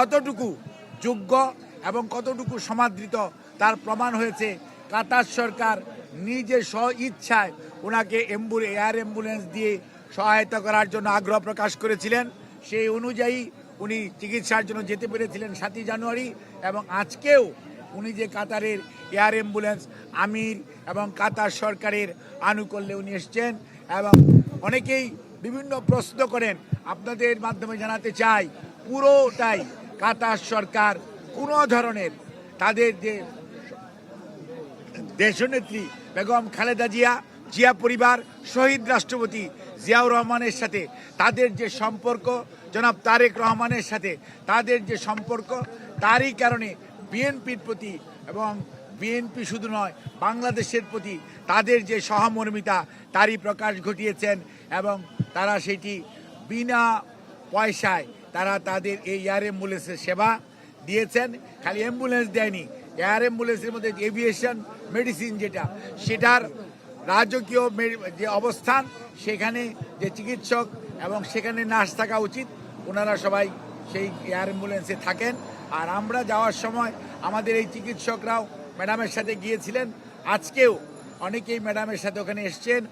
কতটুকু যোগ্য এবং কতটুকু সমাদৃত তার প্রমাণ হয়েছে। কাতার সরকার নিজে স্ব ইচ্ছায় ওনাকে এম্বুলে, এয়ার অ্যাম্বুলেন্স দিয়ে সহায়তা করার জন্য আগ্রহ প্রকাশ করেছিলেন। সেই অনুযায়ী উনি চিকিৎসার জন্য যেতে পেরেছিলেন সাতই জানুয়ারি এবং আজকেও উনি যে কাতারের এয়ার অ্যাম্বুলেন্স, আমির এবং কাতার সরকারের আনুকূল্যে উনি এসছেন এবং অনেকেই বিভিন্ন প্রশ্ন করেন। আপনাদের মাধ্যমে জানাতে চাই, পুরোটাই কাতার সরকার কোনো ধরনের তাদের যে দেশনেত্রী বেগম খালেদা জিয়া জিয়া পরিবার, শহীদ রাষ্ট্রপতি জিয়াউর রহমানের সাথে তাদের যে সম্পর্ক, জনাব তারেক রহমানের সাথে তাদের যে সম্পর্ক, তারই কারণে বিএনপির প্রতি এবং বিএনপি শুধু নয়, বাংলাদেশের প্রতি তাদের যে সহমর্মিতা, তারই প্রকাশ ঘটিয়েছেন এবং তারা সেটি বিনা পয়সায় তারা তাদের এই এয়ার অ্যাম্বুলেন্সের সেবা দিয়েছেন। খালি অ্যাম্বুলেন্স দেয়নি, এয়ার অ্যাম্বুলেন্সের মধ্যে এভিয়েশন মেডিসিন যেটা, সেটার রাজকীয় যে অবস্থান, সেখানে যে চিকিৎসক এবং সেখানে নার্স থাকা উচিত, ওনারা সবাই সেই এয়ার অ্যাম্বুলেন্সে থাকেন। আর আমরা যাওয়ার সময় আমাদের এই চিকিৎসকরাও ম্যাডামের সাথে গিয়েছিলেন। আজকেও অনেকেই ম্যাডামের সাথে ওখানে এসছেন।